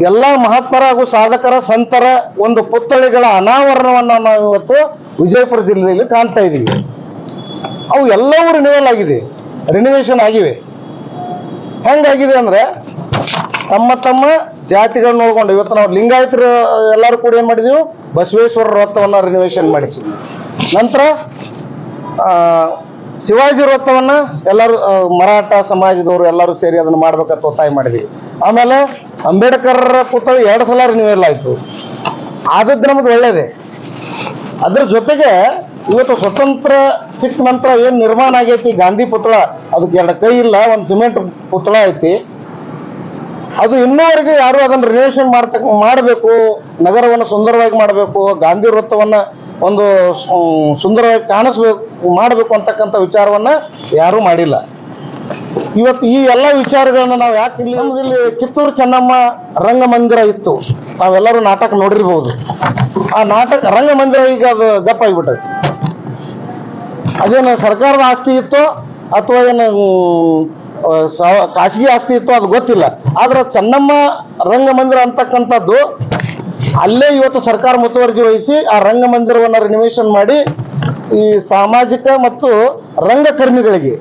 ಎಲ್ಲ ಮಹಾತ್ಮರ ಹಾಗೂ ಸಾಧಕರ ಸಂತರ ಒಂದು ಪುತ್ಥಳಿಗಳ ಅನಾವರಣವನ್ನ ನಾವು ಇವತ್ತು ವಿಜಯಪುರ ಜಿಲ್ಲೆಯಲ್ಲಿ ಕಾಣ್ತಾ ಇದ್ದೀವಿ. ಅವು ಎಲ್ಲವೂ ರಿನಿವಲ್ ಆಗಿದೆ. ರಿನಿವೇಶನ್ ಆಗಿವೆ. ಹೆಂಗಾಗಿದೆ ಅಂದ್ರೆ ತಮ್ಮ ತಮ್ಮ ಜಾತಿಗಳನ್ನ ನೋಡ್ಕೊಂಡು ಇವತ್ತು ನಾವು ಲಿಂಗಾಯತರು ಎಲ್ಲರೂ ಕೂಡ ಏನ್ ಮಾಡಿದೀವಿ? ಬಸವೇಶ್ವರ ವೃತ್ತವನ್ನ ರಿನಿವೇಶನ್ ಮಾಡಿದ್ವಿ. ನಂತರ ಆ, ಶಿವಾಜಿ ವೃತ್ತವನ್ನ ಎಲ್ಲರೂ ಮರಾಠ ಸಮಾಜದವರು ಎಲ್ಲರೂ ಸೇರಿ ಅದನ್ನ ಮಾಡ್ಬೇಕಂತ ಒತ್ತಾಯ ಮಾಡಿದ್ವಿ. ಆಮೇಲೆ ಅಂಬೇಡ್ಕರ್ ಪುತ್ಥಳಿ ಎರಡು ಸಲ ರಿನ್ಯೂವಲ್ ಆಯ್ತು ಆದದ್ದು ನಮ್ಗೆ ಒಳ್ಳೇದೇ. ಅದ್ರ ಜೊತೆಗೆ ಇವತ್ತು ಸ್ವತಂತ್ರ ಸಿಕ್ಕ ನಂತರ ಏನು ನಿರ್ಮಾಣ ಆಗೈತಿ, ಗಾಂಧಿ ಪುತ್ಳ ಅದಕ್ಕೆ ಎರಡು ಕೈ ಇಲ್ಲ, ಒಂದು ಸಿಮೆಂಟ್ ಪುತ್ಳ ಐತಿ. ಅದು ಇನ್ನೂವರೆಗೆ ಯಾರು ಅದನ್ನು ರಿನೋವೇಷನ್ ಮಾಡ್ತಕ್ಕ ಮಾಡಬೇಕು, ನಗರವನ್ನು ಸುಂದರವಾಗಿ ಮಾಡಬೇಕು, ಗಾಂಧಿ ವೃತ್ತವನ್ನ ಒಂದು ಸುಂದರವಾಗಿ ಕಾಣಿಸ್ಬೇಕು, ಮಾಡಬೇಕು ಅಂತಕ್ಕಂಥ ವಿಚಾರವನ್ನ ಯಾರೂ ಮಾಡಿಲ್ಲ. ಇವತ್ತು ಈ ಎಲ್ಲ ವಿಚಾರಗಳನ್ನ ನಾವು ಯಾಕೆ ಇಲ್ಲಿ ಇಲ್ಲಿ ಕಿತ್ತೂರು ಚೆನ್ನಮ್ಮ ರಂಗಮಂದಿರ ಇತ್ತು. ನಾವೆಲ್ಲರೂ ನಾಟಕ ನೋಡಿರ್ಬೋದು. ಆ ನಾಟಕ, ರಂಗಮಂದಿರ ಈಗ ಅದು ಗಪ್ಪ ಆಗ್ಬಿಟ್ಟದ. ಅದೇನು ಸರ್ಕಾರದ ಆಸ್ತಿ ಇತ್ತು ಅಥವಾ ಏನು ಖಾಸಗಿ ಆಸ್ತಿ ಇತ್ತು ಅದು ಗೊತ್ತಿಲ್ಲ. ಆದ್ರೆ ಚೆನ್ನಮ್ಮ ರಂಗಮಂದಿರ ಅಂತಕ್ಕಂಥದ್ದು ಅಲ್ಲೇ ಇವತ್ತು ಸರ್ಕಾರ ಮುತುವರ್ಜಿ ವಹಿಸಿ ಆ ರಂಗಮಂದಿರವನ್ನು ರಿನಿವೇಶನ್ ಮಾಡಿ ಈ ಸಾಮಾಜಿಕ ಮತ್ತು ರಂಗಕರ್ಮಿಗಳಿಗೆ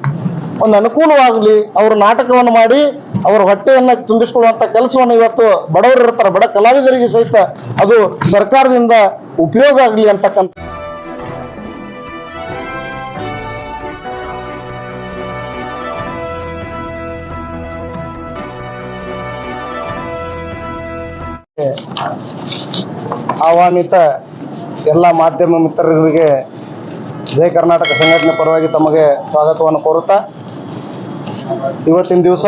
ಒಂದು ಅನುಕೂಲವಾಗಲಿ ಅವರು ನಾಟಕವನ್ನು ಮಾಡಿ ಅವರ ಹೊಟ್ಟೆಯನ್ನು ತುಂಬಿಸಿಕೊಳ್ಳುವಂಥ ಕೆಲಸವನ್ನು ಇವತ್ತು ಬಡವರು ಇರ್ತಾರೆ. ಬಡ ಕಲಾವಿದರಿಗೆ ಸಹಿತ ಅದು ಸರ್ಕಾರದಿಂದ ಉಪಯೋಗ ಆಗಲಿ ಅಂತಕ್ಕಂಥ ಆಹ್ವಾನಿತ ಎಲ್ಲ ಮಾಧ್ಯಮ ಮಿತ್ರರಿಗೆ ಜಯ ಕರ್ನಾಟಕ ಸಂಘಟನೆ ಪರವಾಗಿ ತಮಗೆ ಸ್ವಾಗತವನ್ನು ಕೋರುತ್ತಾ ಇವತ್ತಿನ ದಿವಸ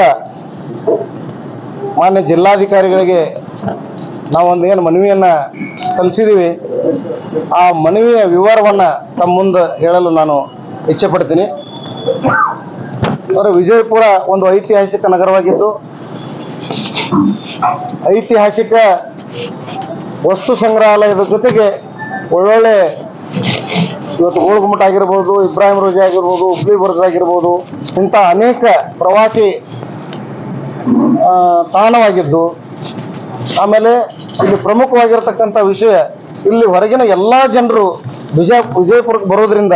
ಮಾನ್ಯ ಜಿಲ್ಲಾಧಿಕಾರಿಗಳಿಗೆ ನಾವೊಂದು ಏನು ಮನವಿಯನ್ನು ಸಲ್ಲಿಸಿದ್ದೀವಿ ಆ ಮನವಿಯ ವಿವರವನ್ನು ತಮ್ಮ ಮುಂದೆ ಹೇಳಲು ನಾನು ಇಚ್ಛೆ ಪಡ್ತೀನಿ ಅಂದರೆ ವಿಜಯಪುರ ಒಂದು ಐತಿಹಾಸಿಕ ನಗರವಾಗಿದ್ದು, ಐತಿಹಾಸಿಕ ವಸ್ತು ಸಂಗ್ರಹಾಲಯದ ಜೊತೆಗೆ ಒಳ್ಳೊಳ್ಳೆ ಇವತ್ತು ಗೋಳ್ಗುಮಟ ಆಗಿರ್ಬೋದು, ಇಬ್ರಾಹಿಂ ರೋಜಿ ಆಗಿರ್ಬೋದು, ಹುಬ್ಳಿ ಬರ್ಜ್ ಆಗಿರ್ಬೋದು, ಇಂಥ ಅನೇಕ ಪ್ರವಾಸಿ ತಾಣವಾಗಿದ್ದು, ಆಮೇಲೆ ಇಲ್ಲಿ ಪ್ರಮುಖವಾಗಿರ್ತಕ್ಕಂಥ ವಿಷಯ, ಇಲ್ಲಿ ಹೊರಗಿನ ಎಲ್ಲ ಜನರು ವಿಜಯ, ವಿಜಯಪುರಕ್ಕೆ ಬರೋದ್ರಿಂದ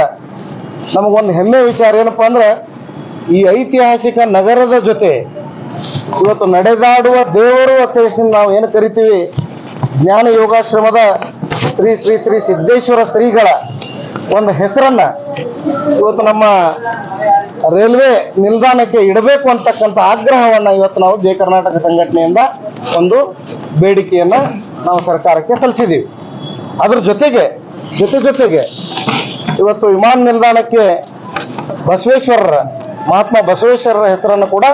ನಮಗೊಂದು ಹೆಮ್ಮೆ ವಿಚಾರ ಏನಪ್ಪಾ ಅಂದ್ರೆ, ಈ ಐತಿಹಾಸಿಕ ನಗರದ ಜೊತೆ ಇವತ್ತು ನಡೆದಾಡುವ ದೇವರು ಅಂತ ನಾವು ಏನು ಕರಿತೀವಿ, ಜ್ಞಾನ ಯೋಗಾಶ್ರಮದ ಶ್ರೀ ಶ್ರೀ ಶ್ರೀ ಸಿದ್ದೇಶ್ವರ ಶ್ರೀಗಳ ಒಂದು ಹೆಸರನ್ನ ಇವತ್ತು ನಮ್ಮ ರೈಲ್ವೆ ನಿಲ್ದಾಣಕ್ಕೆ ಇಡಬೇಕು ಅಂತಕ್ಕಂಥ ಆಗ್ರಹವನ್ನ ಇವತ್ತು ನಾವು ಜಯ ಕರ್ನಾಟಕ ಸಂಘಟನೆಯಿಂದ ಒಂದು ಬೇಡಿಕೆಯನ್ನ ನಾವು ಸರ್ಕಾರಕ್ಕೆ ಸಲ್ಲಿಸಿದ್ದೀವಿ ಅದ್ರ ಜೊತೆಗೆ, ಜೊತೆ ಜೊತೆಗೆ ಇವತ್ತು ವಿಮಾನ ನಿಲ್ದಾಣಕ್ಕೆ ಬಸವೇಶ್ವರರ, ಮಹಾತ್ಮ ಬಸವೇಶ್ವರರ ಹೆಸರನ್ನು ಕೂಡ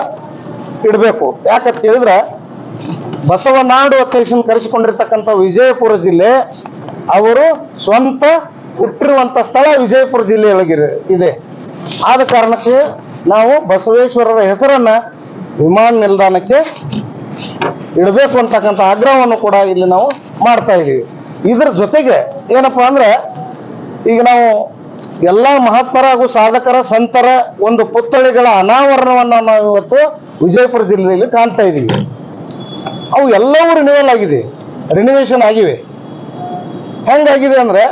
ಇಡಬೇಕು. ಯಾಕಂತ ಹೇಳಿದ್ರೆ ಬಸವನಾಡು ಅಂತ ಕರೆಸಿಕೊಂಡಿರ್ತಕ್ಕಂಥ ವಿಜಯಪುರ ಜಿಲ್ಲೆ ಅವರು ಸ್ವಂತ ಹುಟ್ಟಿರುವಂತ ಸ್ಥಳ ವಿಜಯಪುರ ಜಿಲ್ಲೆಯೊಳಗಿರ ಇದೆ. ಆದ ಕಾರಣಕ್ಕೆ ನಾವು ಬಸವೇಶ್ವರರ ಹೆಸರನ್ನ ವಿಮಾನ ನಿಲ್ದಾಣಕ್ಕೆ ಇಡಬೇಕು ಅಂತಕ್ಕಂಥ ಆಗ್ರಹವನ್ನು ಕೂಡ ಇಲ್ಲಿ ನಾವು ಮಾಡ್ತಾ ಇದ್ದೀವಿ. ಇದರ ಜೊತೆಗೆ ಏನಪ್ಪಾ ಅಂದ್ರೆ, ಈಗ ನಾವು ಎಲ್ಲ ಮಹಾತ್ಮರ ಹಾಗೂ ಸಾಧಕರ ಸಂತರ ಒಂದು ಪುತ್ಥಳಿಗಳ ಅನಾವರಣವನ್ನ ನಾವು ಇವತ್ತು ವಿಜಯಪುರ ಜಿಲ್ಲೆಯಲ್ಲಿ ಕಾಣ್ತಾ ಇದ್ದೀವಿ. ಅವು ಎಲ್ಲವೂ ರಿನಿವಲ್ ಆಗಿದೆ ರಿನಿವೇಶನ್ ಆಗಿವೆ. ಹೆಂಗಾಗಿದೆ ಅಂದ್ರೆ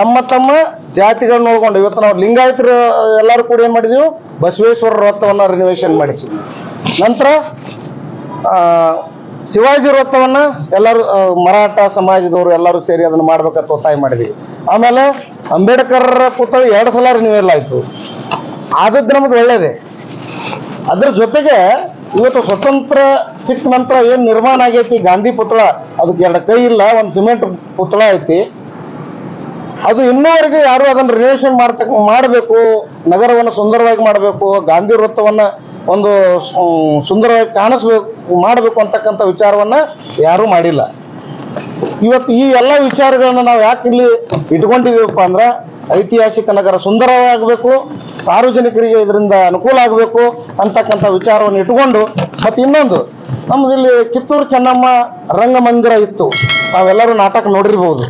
ತಮ್ಮ ತಮ್ಮ ಜಾತಿಗಳನ್ನ ನೋಡ್ಕೊಂಡು ಇವತ್ತು ನಾವು ಲಿಂಗಾಯತರು, ಎಲ್ಲರೂ ಕೂಡ ಏನು ಮಾಡಿದೀವಿ? ಬಸವೇಶ್ವರ ವೃತ್ತವನ್ನ ರಿನೋವೇಷನ್ ಮಾಡಿ. ನಂತರ ಶಿವಾಜಿ ವೃತ್ತವನ್ನು ಎಲ್ಲರೂ ಮರಾಠ ಸಮಾಜದವರು ಎಲ್ಲರೂ ಸೇರಿ ಅದನ್ನ ಮಾಡ್ಬೇಕಂತ ಒತ್ತಾಯ ಮಾಡಿದ್ವಿ. ಆಮೇಲೆ ಅಂಬೇಡ್ಕರ್ ಪುತ್ಥಳಿ ಎರಡು ಸಲ ರಿನ್ಯೂವಲ್ ಆಯಿತು. ಆದದ್ದು ನಮ್ದು ಒಳ್ಳೇದೇ. ಅದ್ರ ಜೊತೆಗೆ ಇವತ್ತು ಸ್ವತಂತ್ರ ಸಿಕ್ಕ ನಂತರ ಏನು ನಿರ್ಮಾಣ ಆಗೈತಿ, ಗಾಂಧಿ ಪುತ್ಳ ಅದಕ್ಕೆ ಎರಡು ಕೈ ಇಲ್ಲ, ಒಂದು ಸಿಮೆಂಟ್ ಪುತ್ಳ ಐತಿ. ಅದು ಇನ್ನೂವರೆಗೆ ಯಾರು ಅದನ್ನ ರಿನೋವೇಷನ್ ಮಾಡ್ತ ಮಾಡಬೇಕು, ನಗರವನ್ನು ಸುಂದರವಾಗಿ ಮಾಡಬೇಕು, ಗಾಂಧಿ ವೃತ್ತವನ್ನ ಒಂದು ಸುಂದರವಾಗಿ ಕಾಣಿಸ್ಬೇಕು, ಮಾಡಬೇಕು ಅಂತಕ್ಕಂಥ ವಿಚಾರವನ್ನ ಯಾರೂ ಮಾಡಿಲ್ಲ. ಇವತ್ತು ಈ ಎಲ್ಲ ವಿಚಾರಗಳನ್ನು ನಾವು ಯಾಕೆ ಇಲ್ಲಿ ಇಟ್ಕೊಂಡಿದ್ದೀವಪ್ಪ ಅಂದ್ರೆ, ಐತಿಹಾಸಿಕ ನಗರ ಸುಂದರವಾಗಬೇಕು, ಸಾರ್ವಜನಿಕರಿಗೆ ಇದರಿಂದ ಅನುಕೂಲ ಆಗಬೇಕು ಅಂತಕ್ಕಂಥ ವಿಚಾರವನ್ನು ಇಟ್ಕೊಂಡು, ಮತ್ತೆ ಇನ್ನೊಂದು ನಮ್ಮದಿಲ್ಲಿ ಕಿತ್ತೂರು ಚೆನ್ನಮ್ಮ ರಂಗಮಂದಿರ ಇತ್ತು. ನಾವೆಲ್ಲರೂ ನಾಟಕ ನೋಡಿರ್ಬೋದು.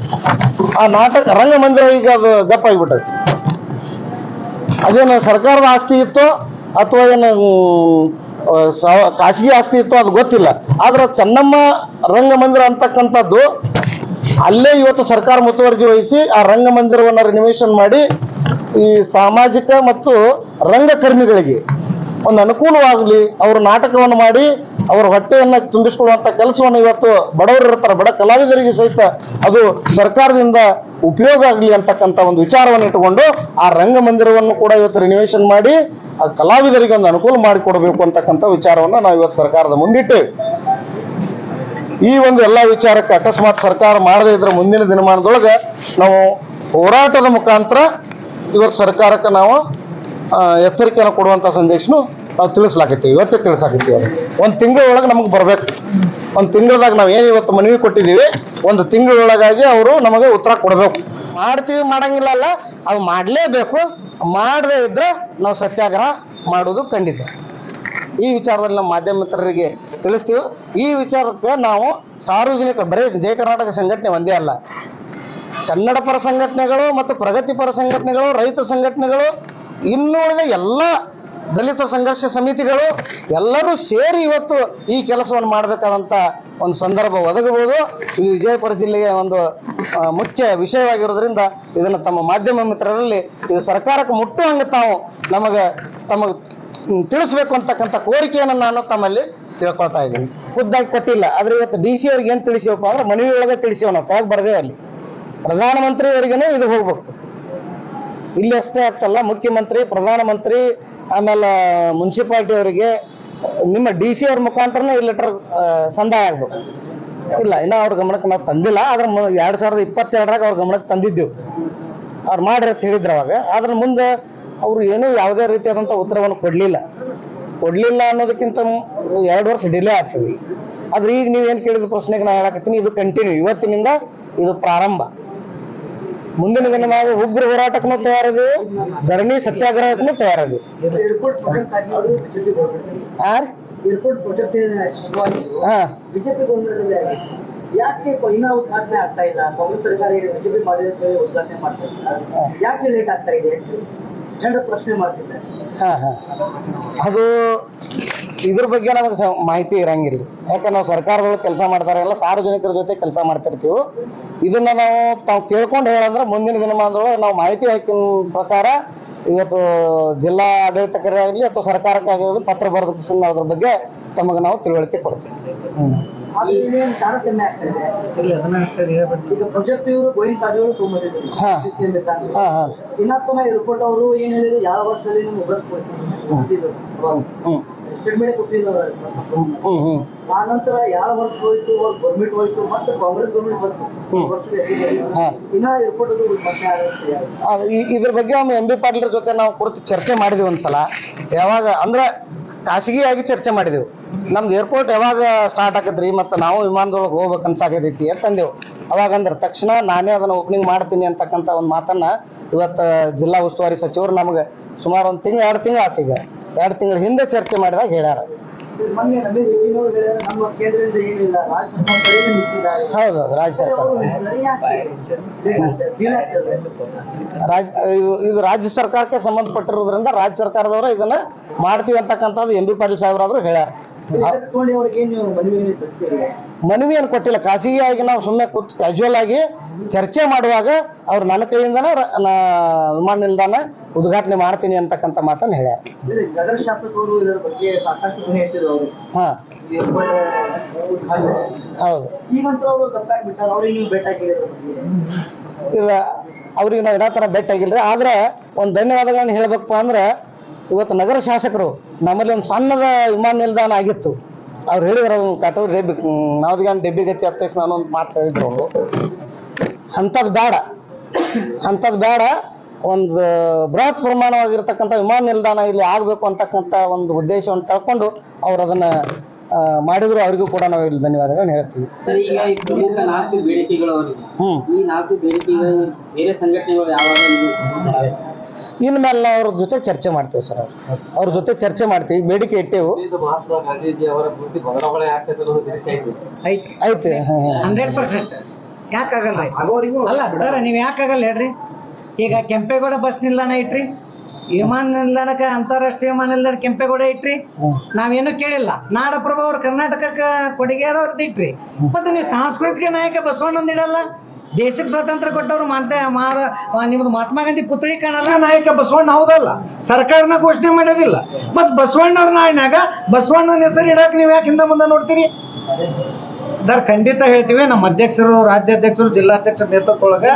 ಆ ನಾಟಕ, ರಂಗಮಂದಿರ ಈಗ ಅದು ಗಪ್ಪ ಆಗಿಬಿಟ್ಟೈತಿ. ಅದೇನು ಸರ್ಕಾರದ ಆಸ್ತಿ ಇತ್ತು, ಅಥವಾ ಏನು ಖಾಸಗಿ ಆಸ್ತಿ ಇತ್ತು ಅದು ಗೊತ್ತಿಲ್ಲ. ಆದ್ರೆ ಚೆನ್ನಮ್ಮ ರಂಗಮಂದಿರ ಅಂತಕ್ಕಂಥದ್ದು ಅಲ್ಲೇ ಇವತ್ತು ಸರ್ಕಾರ ಮುತುವರ್ಜಿ ವಹಿಸಿ ಆ ರಂಗಮಂದಿರವನ್ನು ರಿನಿವೇಶನ್ ಮಾಡಿ ಈ ಸಾಮಾಜಿಕ ಮತ್ತು ರಂಗಕರ್ಮಿಗಳಿಗೆ ಒಂದು ಅನುಕೂಲವಾಗಲಿ ಅವರು ನಾಟಕವನ್ನು ಮಾಡಿ ಅವರ ಹೊಟ್ಟೆಯನ್ನು ತುಂಬಿಸಿಕೊಳ್ಳುವಂಥ ಕೆಲಸವನ್ನು ಇವತ್ತು ಬಡವರು ಇರ್ತಾರೆ. ಬಡ ಕಲಾವಿದರಿಗೆ ಸಹಿತ ಅದು ಸರ್ಕಾರದಿಂದ ಉಪಯೋಗ ಆಗಲಿ ಅಂತಕ್ಕಂಥ ಒಂದು ವಿಚಾರವನ್ನು ಇಟ್ಟುಕೊಂಡು ಆ ರಂಗಮಂದಿರವನ್ನು ಕೂಡ ಇವತ್ತು ರಿನಿವೇಶನ್ ಮಾಡಿ ಆ ಕಲಾವಿದರಿಗೆ ಒಂದು ಅನುಕೂಲ ಮಾಡಿಕೊಡಬೇಕು ಅಂತಕ್ಕಂಥ ವಿಚಾರವನ್ನು ನಾವು ಇವತ್ತು ಸರ್ಕಾರದ ಮುಂದಿಟ್ಟೇವೆ ಈ ಒಂದು ಎಲ್ಲ ವಿಚಾರಕ್ಕೆ ಅಕಸ್ಮಾತ್ ಸರ್ಕಾರ ಮಾಡದೇ ಇದ್ರೆ ಮುಂದಿನ ದಿನಮಾನದೊಳಗೆ ನಾವು ಹೋರಾಟದ ಮುಖಾಂತರ ಇವತ್ತು ಸರ್ಕಾರಕ್ಕೆ ನಾವು ಎಚ್ಚರಿಕೆಯನ್ನು ಕೊಡುವಂಥ ಸಂದೇಶನು ನಾವು ತಿಳಿಸ್ಲಾಕತ್ತೀವಿ ಇವತ್ತೇ ತಿಳಿಸಾಕತ್ತೀವಿ ಒಂದು ತಿಂಗಳೊಳಗೆ ನಮಗೆ ಬರಬೇಕು. ಒಂದು ತಿಂಗಳದಾಗ ನಾವು ಏನು ಇವತ್ತು ಮನವಿ ಕೊಟ್ಟಿದ್ದೀವಿ, ಒಂದು ತಿಂಗಳೊಳಗಾಗಿ ಅವರು ನಮಗೆ ಉತ್ತರ ಕೊಡಬೇಕು. ಮಾಡ್ತೀವಿ ಮಾಡಂಗಿಲ್ಲ ಅಲ್ಲ ಅದು ಮಾಡಲೇಬೇಕು. ಮಾಡದೇ ಇದ್ದರೆ ನಾವು ಸತ್ಯಾಗ್ರಹ ಮಾಡೋದು ಖಂಡಿತ. ಈ ವಿಚಾರದಲ್ಲಿ ನಮ್ಮ ಮಾಧ್ಯಮ ಮಿತ್ರರಿಗೆ ತಿಳಿಸ್ತೀವಿ. ಈ ವಿಚಾರಕ್ಕೆ ನಾವು ಸಾರ್ವಜನಿಕ, ಬರೀ ಜಯ ಕರ್ನಾಟಕ ಸಂಘಟನೆ ಒಂದೇ ಅಲ್ಲ. ಕನ್ನಡ ಪರ ಸಂಘಟನೆಗಳು ಮತ್ತು ಪ್ರಗತಿಪರ ಸಂಘಟನೆಗಳು, ರೈತ ಸಂಘಟನೆಗಳು ಇನ್ನುಳಿದ ಎಲ್ಲ ದಲಿತ ಸಂಘರ್ಷ ಸಮಿತಿಗಳು ಎಲ್ಲರೂ ಸೇರಿ ಇವತ್ತು ಈ ಕೆಲಸವನ್ನು ಮಾಡಬೇಕಾದಂಥ ಒಂದು ಸಂದರ್ಭ ಒದಗಬಹುದು. ಇದು ವಿಜಯಪುರ ಜಿಲ್ಲೆಯ ಒಂದು ಮುಖ್ಯ ವಿಷಯವಾಗಿರೋದ್ರಿಂದ ಇದನ್ನು ತಮ್ಮ ಮಾಧ್ಯಮ ಮಿತ್ರರಲ್ಲಿ ಇದು ಸರ್ಕಾರಕ್ಕೆ ಮುಟ್ಟುವಂಗೆ ತಾವು ನಮಗೆ ತಮಗೆ ತಿಳಿಸ್ಬೇಕು ಅಂತಕ್ಕಂಥ ಕೋರಿಕೆಯನ್ನು ನಾನು ತಮ್ಮಲ್ಲಿ ತಿಳ್ಕೊಳ್ತಾ ಇದ್ದೀನಿ. ಖುದ್ದಾಗಿ ಕೊಟ್ಟಿಲ್ಲ. ಆದರೆ ಇವತ್ತು ಡಿ ಸಿ ಅವ್ರಿಗೆ ಏನು ತಿಳಿಸಿವಪ್ಪ ಅಂದ್ರೆ ಮನವಿ ಒಳಗೆ ತಿಳಿಸಿವ ನಾವು ಬರದೇ ಅಲ್ಲಿ? ಪ್ರಧಾನಮಂತ್ರಿ ಅವರಿಗೇನೆ ಇದು ಹೋಗ್ಬೇಕು. ಇಲ್ಲಿ ಅಷ್ಟೇ ಆಗ್ತಲ್ಲ, ಮುಖ್ಯಮಂತ್ರಿ, ಪ್ರಧಾನಮಂತ್ರಿ, ಆಮೇಲೆ ಮುನ್ಸಿಪಾಲ್ಟಿ ಅವರಿಗೆ, ನಿಮ್ಮ ಡಿ ಸಿ ಅವ್ರ ಮುಖಾಂತರನೇ ಈ ಲೆಟರ್ ಸಂದಾಯ ಆಗ್ಬೇಕು. ಇಲ್ಲ, ಇನ್ನು ಅವ್ರ ಗಮನಕ್ಕೆ ನಾವು ತಂದಿಲ್ಲ, ಆದ್ರೆ ಎರಡ್ ಸಾವಿರದ ಇಪ್ಪತ್ತೆರಡರಾಗ ಅವ್ರ ಗಮನಕ್ಕೆ ತಂದಿದ್ದೆವು. ಅವ್ರು ಮಾಡ್ರಿ ಅಂತ ಹೇಳಿದ್ರು ಅವಾಗ ಅದ್ರ ಮುಂದೆ ಅವರು ಏನೂ ಯಾವುದೇ ರೀತಿಯಾದಂಥ ಉತ್ತರವನ್ನು ಕೊಡಲಿಲ್ಲ. ಕೊಡಲಿಲ್ಲ ಅನ್ನೋದಕ್ಕಿಂತ ಎರಡು ವರ್ಷ ಡಿಲೇ ಆಗ್ತದೆ. ಆದ್ರೆ ಈಗ ನೀವು ಏನು ಕೇಳಿದ ಪ್ರಶ್ನೆಗೆ ನಾನು ಹೇಳಕತ್ತೀನಿ, ಇದು ಕಂಟಿನ್ಯೂ ಇವತ್ತಿನಿಂದ ಇದು ಪ್ರಾರಂಭ. ಮುಂದಿನ ದಿನ ನಾವು ಉಗ್ರ ಹೋರಾಟಕ್ಕೂ ತಯಾರದು ಧರಣಿ ಸತ್ಯಾಗ್ರಹಕ್ಕೂ ತಯಾರದು. ಏರ್ಪೋರ್ಟ್ ಪ್ರಾಜೆಕ್ಟ್ ಆಗಿರೋದು ಬಿಜೆಪಿ ಗೌರ್ಮೆಂಟ್ ಆ? ಹಾ. ಬಿಜೆಪಿ ಯಾಕೆ ಇನ್ನೂ ಉದ್ಘಾಟನೆ ಆಗ್ತಾ ಇಲ್ಲ? ಕಾಂಗ್ರೆಸ್ ಸರ್ಕಾರ ಬಿಜೆಪಿ ಮಾಡಿದ್ರೆ ಉದ್ಘಾಟನೆ ಮಾಡ್ತಾ ಇಲ್ಲ ಯಾಕೆ ಲೇಟ್ ಆಗ್ತಾ ಇದೆ? ಹಾ ಹಾ. ಅದು ಇದ್ರ ಬಗ್ಗೆ ನಮಗೆ ಮಾಹಿತಿ ಇರಂಗಿಲ್ಲ. ಯಾಕಂದ್ರೆ ನಾವು ಸರ್ಕಾರದೊಳಗೆ ಕೆಲಸ ಮಾಡ್ತಾರಲ್ಲ ಸಾರ್ವಜನಿಕರ ಜೊತೆ ಕೆಲಸ ಮಾಡ್ತಿರ್ತೀವಿ. ಇದನ್ನ ನಾವು ತಾವು ಕೇಳ್ಕೊಂಡು ಹೇಳಂದ್ರೆ ಮುಂದಿನ ದಿನಮಾನದೊಳಗೆ ನಾವು ಮಾಹಿತಿ ಹಾಕಿನ ಪ್ರಕಾರ ಇವತ್ತು ಜಿಲ್ಲಾ ಆಡಳಿತಕರಾಗಲಿ ಅಥವಾ ಸರ್ಕಾರಕ್ಕಾಗಲಿ ಪತ್ರ ಬರೆದ ಅದ್ರ ಬಗ್ಗೆ ತಮಗೆ ನಾವು ತಿಳುವಳಿಕೆ ಕೊಡ್ತೀವಿ. ಹ್ಮ್. ಈಗ ಪ್ರೊಜೆಕ್ಟ್ ಇವರು ಗೋವಿಂದ ಹಾ. ಹಾ ಹಾ. ಏರ್ಪೋರ್ಟ್ ಅವರು ಏನ್ ಹೇಳಿದ್ರು? ಯಾವ ವರ್ಷದಲ್ಲಿ ನಿಮ್ಗೆ ಮುಗಿಸ್ಕೊಡ್ತೀವಿ ಹ್ಮ್. ಎಸ್ಟಿಮೇಟ್ ಕೊಟ್ಟಿದ್ರು ಹ್ಮ್ ಹ್ಮ್ ಹ್ಮ್. ಆ ನಂತರ ಯಾವ ವರ್ಷ ಹೋಯ್ತು? ಗೌರ್ಮೆಂಟ್ ಹೋಯ್ತು ಮತ್ತೆ ಕಾಂಗ್ರೆಸ್ ಗೌರ್ಮೆಂಟ್ ಬಂತು. ಹ್ಮ್. ವರ್ಷದ ಎಸ್ಟಿಮೇಟ್ ಹಾ. ಇನ್ನ ಏರ್ಪೋರ್ಟ್ ಅದು ಮತ್ತೆ ಆಗುತ್ತೆ ಅದು ಈ- ಇದ್ರ ಬಗ್ಗೆ ಒಮ್ಮೆ ಎಂ ಬಿ ಪಾಟೀಲ್ರ ಜೊತೆ ನಾವು ಕುರಿತು ಚರ್ಚೆ ಮಾಡಿದ್ವಿ ಒಂದ್ಸಲ. ಯಾವಾಗ ಅಂದ್ರೆ ಖಾಸಗಿಯಾಗಿ ಚರ್ಚೆ ಮಾಡಿದೆವು. ನಮ್ದು ಏರ್ಪೋರ್ಟ್ ಯಾವಾಗ ಸ್ಟಾರ್ಟ್ ಆಕತ್ರಿ ಮತ್ತು ನಾವು ವಿಮಾನದೊಳಗೆ ಹೋಗ್ಬೇಕು ಅನ್ಸಾಕೈತಿ ಅಂತ ಅಂದೆವು. ಅವಾಗ ಅಂದ್ರೆ ತಕ್ಷಣ ನಾನೇ ಅದನ್ನು ಓಪನಿಂಗ್ ಮಾಡ್ತೀನಿ ಅಂತಕ್ಕಂಥ ಒಂದು ಮಾತನ್ನ ಇವತ್ತು ಜಿಲ್ಲಾ ಉಸ್ತುವಾರಿ ಸಚಿವರು ನಮಗೆ ಸುಮಾರು ಒಂದು ತಿಂಗಳು, ಎರಡು ತಿಂಗಳು ಆತೀಗ ಎರಡು ತಿಂಗಳ ಹಿಂದೆ ಚರ್ಚೆ ಮಾಡಿದಾಗ ಹೇಳ್ಯಾರ. ಹೌದು ರಾಜ್ಯ ಸರ್ಕಾರ. ಇದು ರಾಜ್ಯ ಸರ್ಕಾರಕ್ಕೆ ಸಂಬಂಧಪಟ್ಟಿರೋದ್ರಿಂದ ರಾಜ್ಯ ಸರ್ಕಾರದವರು ಇದನ್ನ ಮಾಡ್ತೀವಿ ಅಂತಕ್ಕಂಥದ್ದು ಎಂ ಬಿ ಪಾಟೀಲ್ ಸಾಹೇಬರಾದ್ರು ಹೇಳ್ಯಾರ. ಮನವಿ ಏನು ಕೊಟ್ಟಿಲ್ಲ. ಖಾಸಗಿಯಾಗಿ ನಾವು ಸುಮ್ಮನೆ ಕೂತ್ ಕ್ಯಾಶುವಲ್ ಆಗಿ ಚರ್ಚೆ ಮಾಡುವಾಗ ಅವ್ರು ನನ್ನ ಕೈಯಿಂದನೇ ವಿಮಾನ ನಿಲ್ದಾಣ ಉದ್ಘಾಟನೆ ಮಾಡ್ತೀನಿ ಅಂತಕ್ಕಂಥ ಮಾತನ್ನು ಹೇಳ್ಯಾರ. ಹಾಂ. ಹೌದು. ಇಲ್ಲ ಅವ್ರಿಗೆ ನಾವು ಯಾವ ಥರ ಭೇಟಿಯಾಗಿಲ್ಲ ಆದರೆ ಒಂದು ಧನ್ಯವಾದಗಳನ್ನು ಹೇಳಬೇಕಪ್ಪ ಅಂದ್ರೆ ಇವತ್ತು ನಗರ ಶಾಸಕರು ನಮ್ಮಲ್ಲಿ ಒಂದು ಸಣ್ಣದ ವಿಮಾನ ನಿಲ್ದಾಣ ಆಗಿತ್ತು. ಅವ್ರು ಹೇಳಿದ್ರು ಅದನ್ನು ಕಟ್ಟೋದು ಡೆಬ್ಬಿ ಏನು ಡೆಬ್ಬಿ ಗತಿ ನಾನು ಒಂದು ಮಾತು ಹೇಳಿದ್ರು ಅವರು. ಅಂಥದ್ದು ಬೇಡ. ಅಂಥದ್ದು ಬೇಡ. ಒಂದು ಬೃಹತ್ ಪ್ರಮಾಣವಾಗಿರ್ತಕ್ಕಂಥ ವಿಮಾನ ನಿಲ್ದಾಣ ಇಲ್ಲಿ ಆಗಬೇಕು ಅಂತಕ್ಕಂಥ ಒಂದು ಉದ್ದೇಶವನ್ನು ತಳ್ಕೊಂಡು ಅವ್ರು ಅದನ್ನು ಮಾಡಿದ್ರು ಅವರಿಗೂ ಕೂಡ ನಾವು ಇಲ್ಲಿ ಧನ್ಯವಾದಗಳನ್ನ ಹೇಳ್ತೀವಿ. ಇನ್ಮೇಲೆ ನಾವು ಅವ್ರ ಜೊತೆ ಚರ್ಚೆ ಮಾಡ್ತೇವೆ ಸರ್ ಅವ್ರ. ಜೊತೆ ಚರ್ಚೆ ಮಾಡ್ತೀವಿ ಬೇಡಿಕೆ ಇಟ್ಟೇವು. ಅವರ ಐತಿ. Hundred percent. ಯಾಕಾಗಲ್ಲ ಅಲ್ಲ ಸರ್ ನೀವ್ ಯಾಕಾಗಲ್ಲ ಹೇಳ್ರಿ? ಈಗ ಕೆಂಪೇಗೌಡ ಬಸ್ ನಿಲ್ದಾಣ ಇಟ್ರಿ? ವಿಮಾನ ನಿಲ್ದಾಣಕ್ಕೆ ಅಂತಾರಾಷ್ಟ್ರೀಯ ವಿಮಾನ ನಿಲ್ದಾಣ ಕೆಂಪೇಗೌಡ ಇಟ್ರಿ? ನಾವೇನು ಕೇಳಿಲ್ಲ. ನಾಡಪ್ರಭ ಅವ್ರ ಕರ್ನಾಟಕಕ್ಕೆ ಕೊಡುಗೆ ಆದವ್ರದ್ದು ಇಟ್ರಿ ಮತ್ತೆ ನೀವು ಸಾಂಸ್ಕೃತಿಕ ನಾಯಕ ಬಸವಣ್ಣಂದು ಇಡಲ್ಲ? ದೇಶಕ್ಕೆ ಸ್ವಾತಂತ್ರ್ಯ ಕೊಟ್ಟವ್ರು ಮಾತೆ ಮಾರ ನಿಮ್ದು ಮಹಾತ್ಮ ಗಾಂಧಿ ಪುತ್ರಿ ಕಾಣಲ್ಲ? ನಾಯಕ ಬಸವಣ್ಣ ಹೌದಲ್ಲ. ಸರ್ಕಾರನ ಘೋಷಣೆ ಮಾಡೋದಿಲ್ಲ. ಮತ್ ಬಸವಣ್ಣವ್ರ ನಾಡಿನಾಗ ಬಸವಣ್ಣನ ಹೆಸರು ಇಡಕ್ಕೆ ನೀವು ಯಾಕೆ ಹಿಂದೆ ಮುಂದೆ ನೋಡ್ತೀರಿ? ಸರ್ ಖಂಡಿತ ಹೇಳ್ತೀವಿ. ನಮ್ಮ ಅಧ್ಯಕ್ಷರು ರಾಜ್ಯಾಧ್ಯಕ್ಷರು ಜಿಲ್ಲಾಧ್ಯಕ್ಷರ ನೇತೃತ್ವದೊಳಗ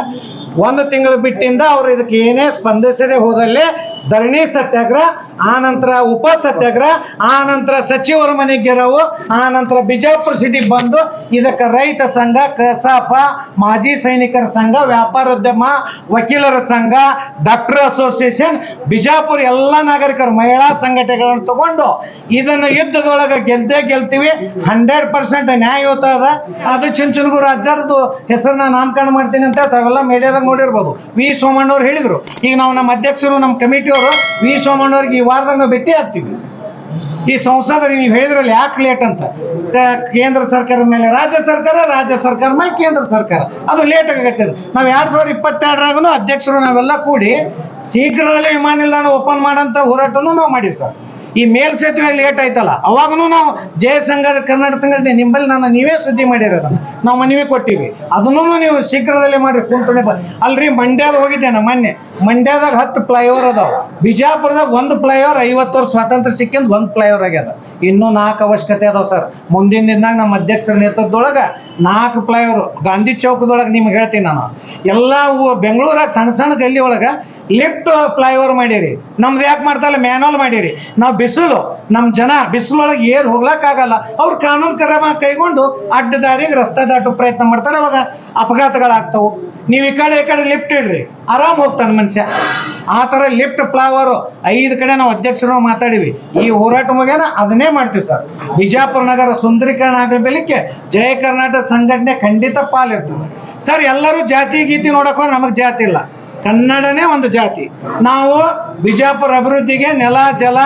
ಒಂದು ತಿಂಗಳು ಬಿಟ್ಟಿಂದ ಅವ್ರು ಇದಕ್ಕೆ ಏನೇ ಸ್ಪಂದಿಸದೆ ಹೋದಲ್ಲಿ ಧರಣಿ ಸತ್ಯಾಗ್ರಹ ಆ ನಂತರ ಉಪ ಸತ್ಯಾಗ್ರಹ ಆ ನಂತರ ಸಚಿವರ ಮನೆ ಗೆರವು ಆ ನಂತರ ಬಿಜಾಪುರ ಸಿಟಿಗೆ ಬಂದು ಇದಕ್ಕೆ ರೈತ ಸಂಘ, ಕಸಾಪ, ಮಾಜಿ ಸೈನಿಕರ ಸಂಘ, ವ್ಯಾಪಾರೋದ್ಯಮ, ವಕೀಲರ ಸಂಘ ಡಾಕ್ಟರ್ ಅಸೋಸಿಯೇಷನ್ ಬಿಜಾಪುರ ಎಲ್ಲ ನಾಗರಿಕರ, ಮಹಿಳಾ ಸಂಘಟನೆಗಳನ್ನು ತಗೊಂಡು ಇದನ್ನು ಯುದ್ಧದೊಳಗೆ ಗೆದ್ದೇ ಗೆಲ್ತೀವಿ. ಹಂಡ್ರೆಡ್ ಪರ್ಸೆಂಟ್ ನ್ಯಾಯಯುತ ಅದ. ಅದು ಚುಂಚನಗು ರಾಜ್ಯದ್ದು ಹೆಸರನ್ನ ನಾಮಕರಣ ಮಾಡ್ತೀನಿ ಅಂತ ತಾವೆಲ್ಲ ಮೀಡಿಯಾದಾಗ ನೋಡಿರ್ಬೋದು. ವಿ ಸೋಮಣ್ಣವ್ರು ಹೇಳಿದ್ರು. ಈಗ ನಾವು ನಮ್ಮ ಅಧ್ಯಕ್ಷರು, ನಮ್ಮ ಕಮಿಟಿಯವರು ವಿ ಸೋಮಣ್ಣವ್ರಿಗೆ ವಾರದಾಗ ನಾವು ಭೇಟಿ ಆಗ್ತೀವಿ. ಈ ಸಂಸದರು ನೀವು ಹೇಳಿದ್ರಲ್ಲಿ ಯಾಕೆ ಲೇಟ್ ಅಂತ? ಕೇಂದ್ರ ಸರ್ಕಾರದ ಮೇಲೆ ರಾಜ್ಯ ಸರ್ಕಾರ ರಾಜ್ಯ ಸರ್ಕಾರ ಮೇಲೆ ಕೇಂದ್ರ ಸರ್ಕಾರ. ಅದು ಲೇಟ್ ಆಗತ್ತೆ. ನಾವು ಎರಡು ಸಾವಿರದ ಇಪ್ಪತ್ತೆರಡರಾಗೂ ಅಧ್ಯಕ್ಷರು ನಾವೆಲ್ಲ ಕೂಡಿ ಶೀಘ್ರದಲ್ಲೇ ವಿಮಾನ ನಿಲ್ದಾಣ ಓಪನ್ ಮಾಡಂತ ಹೋರಾಟನೂ ನಾವು ಮಾಡಿವಿ ಸರ್. ಈ ಮೇಲ್ಸೇತುವೆ ಲೇಟ್ ಆಯ್ತಲ್ಲ ಅವಾಗೂ ನಾವು ಜಯ ಸಂಘ ಕರ್ನಾಟಕ ಸಂಘಟನೆ, ನಿಂಬಲ್ಲಿ ನಾನು ನೀವೇ ಸುದ್ದಿ ಮಾಡಿರೋದನ್ನು ನಾವು ಮನವಿ ಕೊಟ್ಟಿವಿ. ಅದನ್ನು ನೀವು ಶೀಘ್ರದಲ್ಲಿ ಮಾಡಿ ಕುಂಟುಣೆ ಬ ಅಲ್ರಿ, ಮಂಡ್ಯದ ಹೋಗಿದ್ದೆ ನಾ ಮೊನ್ನೆ. ಮಂಡ್ಯದಾಗ ಹತ್ತು ಫ್ಲೈಓವರ್ ಅದಾವ. ಬಿಜಾಪುರದಾಗ ಒಂದು ಫ್ಲೈಓವರ್ ಐವತ್ತು ವರ್ಷ ಸ್ವಾತಂತ್ರ್ಯ ಸಿಕ್ಕಿಂದ ಒಂದು ಫ್ಲೈಓವರ್ ಆಗ್ಯದ. ಇನ್ನೂ ನಾಲ್ಕು ಅವಶ್ಯಕತೆ ಅದಾವ ಸರ್. ಮುಂದಿನ ದಿನದಾಗ ನಮ್ಮ ಅಧ್ಯಕ್ಷರ ನೇತೃತ್ವದೊಳಗೆ ನಾಲ್ಕು ಫ್ಲೈಓವರ್ ಗಾಂಧಿ ಚೌಕದೊಳಗೆ ನಿಮ್ಗೆ ಹೇಳ್ತೀನಿ ನಾನು. ಎಲ್ಲ ಬೆಂಗಳೂರಾಗ ಸಣ್ಣ ಸಣ್ಣ ಗಲ್ಲಿ ಒಳಗೆ ಲಿಫ್ಟ್ ಫ್ಲೈಓವರ್ ಮಾಡೀರಿ. ನಮ್ದು ಯಾಕೆ ಮಾಡ್ತಲ್ಲ ಮ್ಯಾನುವಲ್ ಮಾಡೀರಿ. ನಾವು ಬಿಸಿಲು ನಮ್ಮ ಜನ ಬಿಸಿಲೊಳಗೆ ಏರ್ ಹೋಗ್ಲಕ್ಕಾಗಲ್ಲ. ಅವ್ರು ಕಾನೂನು ಕ್ರಮ ಕೈಗೊಂಡು ಅಡ್ಡ ದಾರಿಗೆ ರಸ್ತೆ ದಾಟೋ ಪ್ರಯತ್ನ ಮಾಡ್ತಾರೆ. ಅವಾಗ ಅಪಘಾತಗಳಾಗ್ತವು. ನೀವು ಈ ಕಡೆ ಈ ಕಡೆ ಲಿಫ್ಟ್ ಇಡ್ರಿ. ಆರಾಮ್ ಹೋಗ್ತಾನೆ ಮನುಷ್ಯ. ಆ ಥರ ಲಿಫ್ಟ್ ಫ್ಲೈಓವರ್ ಐದು ಕಡೆ ನಾವು ಅಧ್ಯಕ್ಷರು ಮಾತಾಡಿವಿ. ಈ ಹೋರಾಟ ಮುಗಿಯನ ಅದನ್ನೇ ಮಾಡ್ತೀವಿ ಸರ್. ಬಿಜಾಪುರ ನಗರ ಸುಂದರೀಕರಣ ಆಗಬೇಲಿಕ್ಕೆ ಜಯ ಕರ್ನಾಟಕ ಸಂಘಟನೆ ಖಂಡಿತ ಪಾಲಿರ್ತದೆ. ಸರ್, ಎಲ್ಲರೂ ಜಾತಿ ಗೀತಿ ನೋಡಕ್ ಹೋದ್ರೆ ನಮಗೆ ಜಾತಿ ಇಲ್ಲ. ಕನ್ನಡನೇ ಒಂದು ಜಾತಿ. ನಾವು ಬಿಜಾಪುರ ಅಭಿವೃದ್ಧಿಗೆ ನೆಲ, ಜಲ,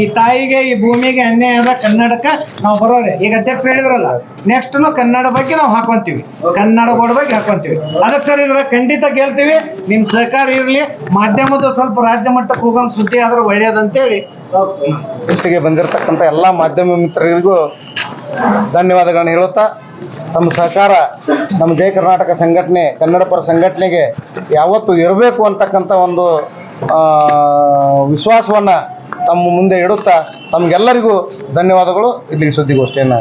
ಈ ತಾಯಿಗೆ, ಈ ಭೂಮಿಗೆ ಅನ್ಯಾಯದ ಕನ್ನಡಕ್ಕೆ ನಾವು ಬರೋರೆ. ಈಗ ಅಧ್ಯಕ್ಷರು ಹೇಳಿದ್ರಲ್ಲ ನೆಕ್ಸ್ಟ್ ಕನ್ನಡ ಬಗ್ಗೆ ನಾವು ಹಾಕೊಂತೀವಿ. ಕನ್ನಡ ಬೋರ್ಡ್ ಬಗ್ಗೆ ಹಾಕೊಂತೀವಿ. ಅದಕ್ಕೆ ಸರ್ ಇದ್ರ ಖಂಡಿತ ಗೆಲ್ತೀವಿ ನಿಮ್ ಸಹಕಾರ ಇರಲಿ ಮಾಧ್ಯಮದ ಸ್ವಲ್ಪ ರಾಜ್ಯ ಮಟ್ಟಕ್ಕೆ ಹೋಗೋ ಸುದ್ದಿ ಆದ್ರೆ ಒಳ್ಳೇದಂತೇಳಿ ಇಷ್ಟಿಗೆ ಬಂದಿರತಕ್ಕಂಥ ಎಲ್ಲ ಮಾಧ್ಯಮ ಮಿತ್ರರಿಗೂ ಧನ್ಯವಾದಗಳನ್ನು ಹೇಳುತ್ತಾ ನಮ್ಮ ಸಹಕಾರ ನಮ್ಮ ಜಯ ಕರ್ನಾಟಕ ಸಂಘಟನೆ ಕನ್ನಡ ಪರ ಸಂಘಟನೆಗೆ ಯಾವತ್ತು ಇರಬೇಕು ಅಂತಕ್ಕಂಥ ಒಂದು ವಿಶ್ವಾಸವನ್ನ ತಮ್ಮ ಮುಂದೆ ಇಡುತ್ತಾ ತಮಗೆಲ್ಲರಿಗೂ ಧನ್ಯವಾದಗಳು. ಇಲ್ಲಿಗೆ ಸುದ್ದಿಗೋಷ್ಠಿಯನ್ನು